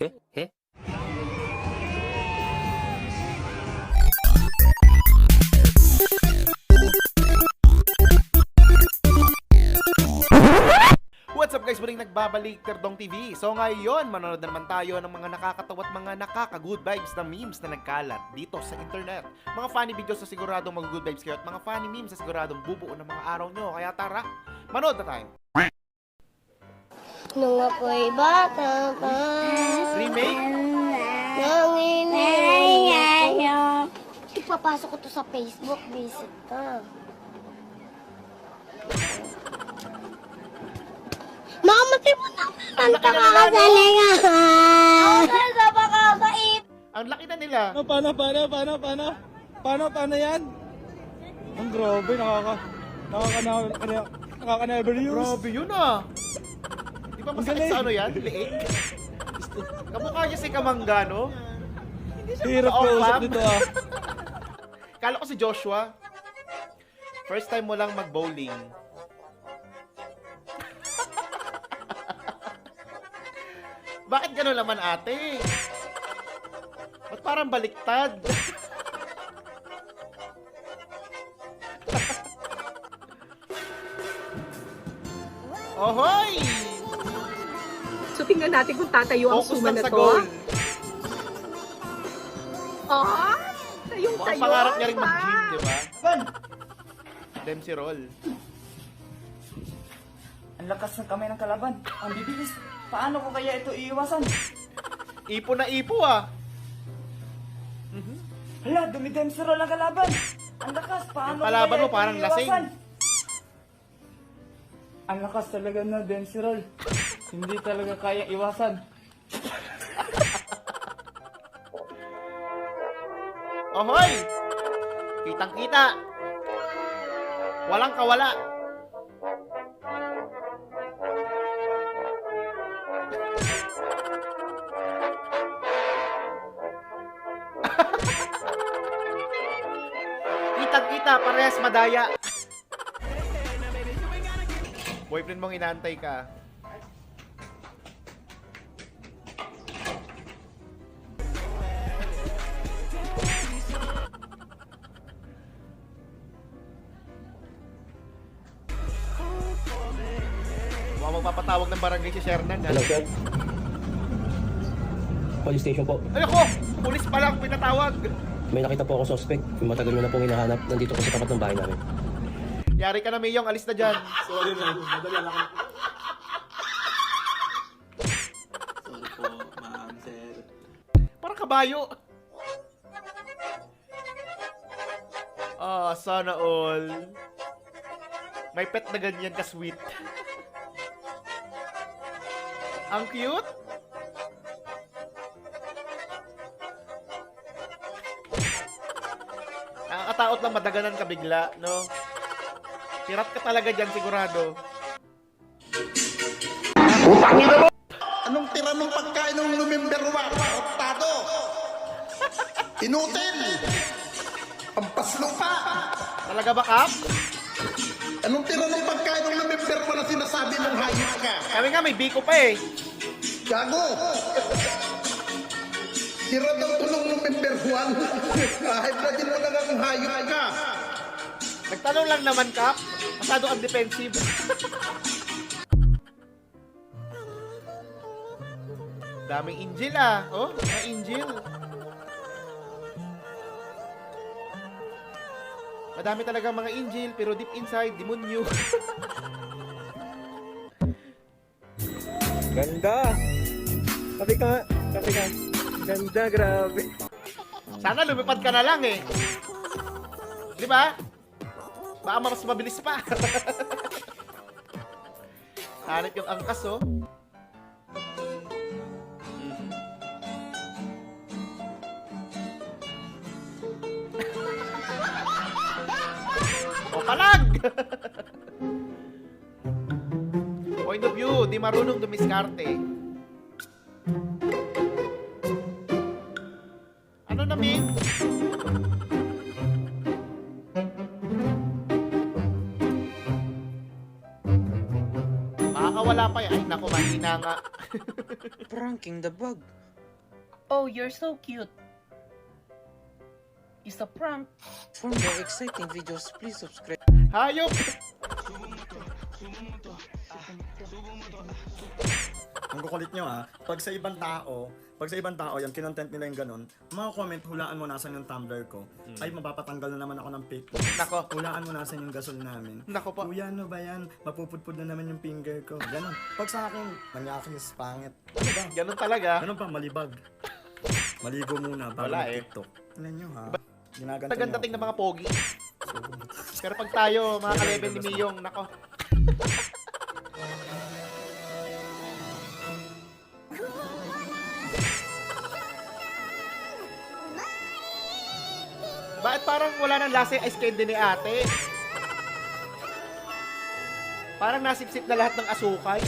ええ What's up guys? Muling nagbabalik Terdong TV. So ngayon, manonood na naman tayo ng mga nakakatawa at mga nakaka-good vibes na memes na nagkalat dito sa internet. Mga funny videos na siguradong mag-good vibes kayo at mga funny memes na siguradong bubuo ng mga araw nyo. Kaya tara, manood na tayo. Nung ako'y bata pa, Remake? nanginginig ako. Ipapasok ko to sa Facebook, visit ka. Mamatay mo kakakasalingan. Ako sa makakait. Ang laki na nila. Ano, paano, paano, paano, paano? Paano, paano yan? Ang grabe, nakaka... Nakaka... Nakaka... Nakaka-never use. Grabe yun ah. Ba masakit sa ano yan? Liig? Kamukha niya si Kamangga, no? Hirap ko usap ma'am. dito ah. Kala ko si Joshua. First time mo lang mag-bowling. Bakit gano'n naman ate? Ba't parang baliktad? Ohoy! Tingnan natin kung tatayo ang Focus suma lang na sa to. goal. Ah! Tayong Mukhang tayo. pangarap niya rin mag-gym, ah. di ba? Ban! Dempsey roll. Ang lakas ng kamay ng kalaban. Ang bibilis. Paano ko kaya ito iiwasan? Ipo na ipo ah. Hala, dumidemsero ang kalaban. Ang lakas, paano Yung palaban mo parang lasing. Ang lakas talaga na Denserol. Hindi talaga kaya iwasan. Ohoy! Kitang kita. Walang kawala. Kitang kita, parehas madaya. Boyfriend mong inaantay ka. Magpapatawag ng barangay si Shernan. ha? Hello, sir. Police station po. Ay ako! Pulis pa lang pinatawag. May nakita po ako suspect. Yung matagal nyo na pong hinahanap. Nandito po sa tapat ng bahay namin. Yari ka na, Mayong. Alis na dyan. Sorry po, ma'am, sir. Parang kabayo. Ah, sana all. May pet na ganyan ka-sweet. Ang cute. Nakakataot lang madaganan ka bigla, no? Pirat ka talaga dyan sigurado. Anong tira ng pagkain ng November 1? Oktado! Inutil! Pampaslo pa! Talaga ba, Kap? Anong tira ng pagkain ng November 1 na sinasabi ng hayop ka? Kami nga, may biko pa eh. Gago! Tira daw to ng November 1. Kahit na din mo na ng hayop ka. Nagtanong lang naman, Kap. Masyado kang defensive. Daming Angel ah. Oh, mga Angel. Madami talaga mga Angel, pero deep inside, demonyo. Ganda! Sabi ka, sabi ka. Ganda, grabe. Sana lumipad ka na lang eh. Di ba? Baka mas mabilis pa. Hanip yung angkas oh. O palag! Point of view, di marunong dumiskarte. Ano na, Min? Makakawala pa pa yan. Ay, naku, mahina nga. Pranking the bug. Oh, you're so cute. It's a prank. For more exciting videos, please subscribe. Hayop! Ang kukulit nyo ha, pag sa ibang tao, pag sa ibang tao, yung kinontent nila yung ganun, mga comment, hulaan mo nasan yung tumbler ko. Ay, mapapatanggal na naman ako ng news. Nako. Hulaan mo nasan yung gasol namin. Nako po. Kuya, ano ba yan? Mapupudpud na naman yung finger ko. Ganon. Pag sa akin, manyakis, pangit. Ganun talaga. Ganun pa, malibag. Maligo muna bago Wala eh. mag-tiktok. Tingnan nyo ha. Ginaganto tingnan ako. mga pogi. Pero pag tayo, mga ka-level ni Miyong, nako. Bakit parang wala nang lasa yung ice candy ni ate? Parang nasipsip na lahat ng asukal.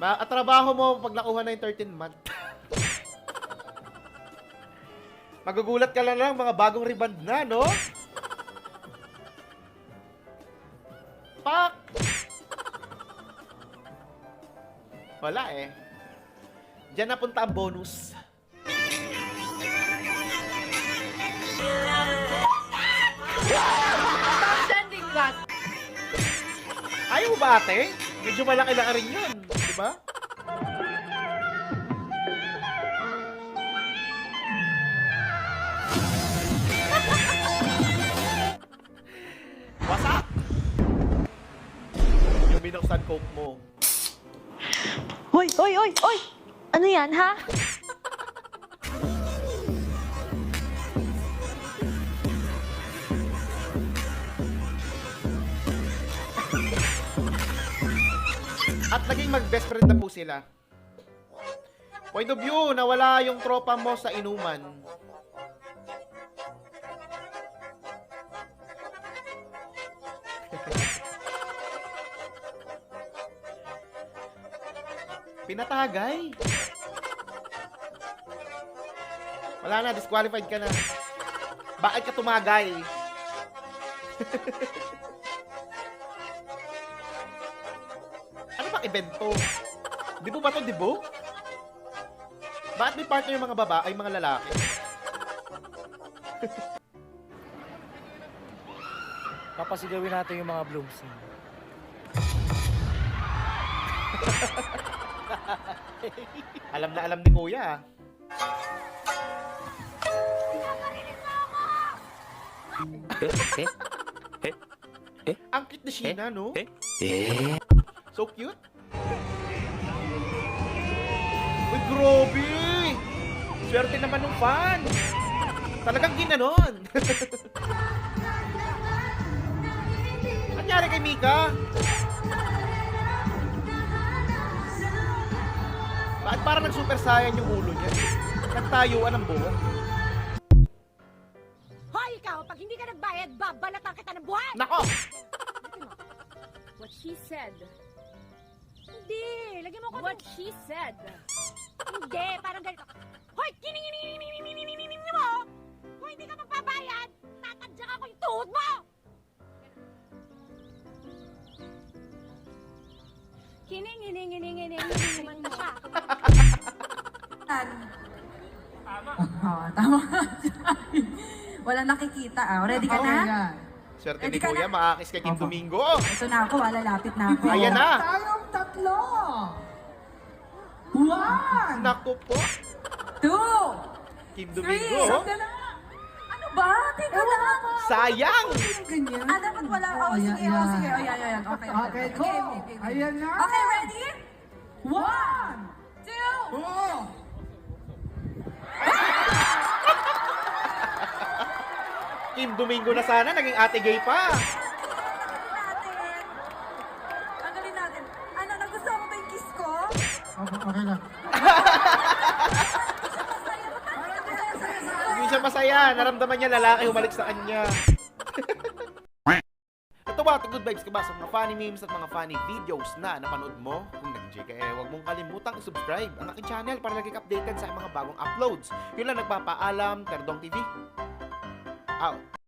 Ma, at trabaho mo pag nakuha na yung 13 month. Magugulat ka lang lang mga bagong rebound na, no? Pak! Wala eh. Diyan napunta ang bonus. Stop sending that. Ayaw ba ate? Medyo malaki lang rin yun. Di ba? Binuksan coke mo. Hoy, hoy, hoy, hoy! Ano yan, ha? At naging mag-best friend na po sila. Point of view, nawala yung tropa mo sa inuman. Pinatagay. Wala na, disqualified ka na. Bakit ka tumagay? Ano bang evento? Di ba ba to, di ba? Bakit may partner yung mga baba ay mga lalaki? Papasigawin natin yung mga blooms. Alam na alam ni Kuya. ah. Eh? Eh? Eh? Ang cute ni Sheena, no? Eh? Eh? So cute. Uy, grabe! Swerte naman ng fan. Talagang ginanon. Anyari kay Mika? Bakit parang nag-super saiyan yung ulo niya? Nagtayuan ang buhok. Hoy, ikaw, pag hindi ka nagbayad, babalatan kita ng buhay! Nako! What she said. Hindi, lagyan mo ko What she said. Hindi, parang ganito. Hoy, kiningininginingininginingining Oh, tama. Walang nakikita ah. Ready ka na? Swerte Ready ni ka Kuya, na? makakis kay Kim Opo. Domingo. Ito na ako, lalapit na ako. Ayan na! Tayong tatlo. One, Naku po. two, Kim three. Domingo. Sandali. Ano ba? Teka lang. Sayang! Ganyan. Ah, dapat wala. Oh, sige, oh, sige. Oh, yan, yan, yan. Okay, okay. go. Ayan na. Okay, ready? One, two, Kim Domingo na sana, naging ate gay pa. Tanggalin natin. Ano, nagustuhan mo ba yung kiss ko? Hindi siya masaya. Naramdaman niya lalaki humalik sa kanya. Ito ba, good vibes ka ba sa mga funny memes at mga funny videos na napanood mo? Kung nag-enjoy ka, eh, huwag mong kalimutang subscribe ang aking channel para lagi updated sa mga bagong uploads. Yun lang nagpapaalam, Terdong TV. Out.